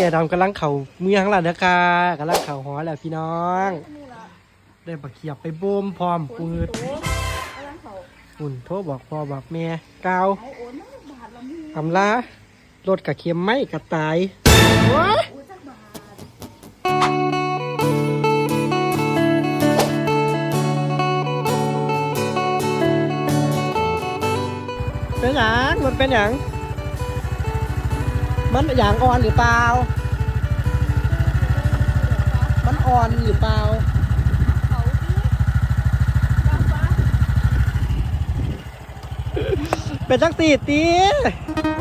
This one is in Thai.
ก่ดำกำลังเข่าเมืองแล้วนะคะกำลังเข่าหอแล้วพี่น้อง ได้บักเขียบไปบ่มพร้อมปืนดอุ่นโทรบอกพ่อบอกแม่กาวอาโอนมาบาทำลารถกะเค็มไหมกะตายว้าอู้าทเป็นหยังมันเป็นหยัง มันหยางอ่อนหรือเปล่า มันอ่อนหรือเปล่าเขาดิฟ้าฟ้าเป็นจักตีตีเ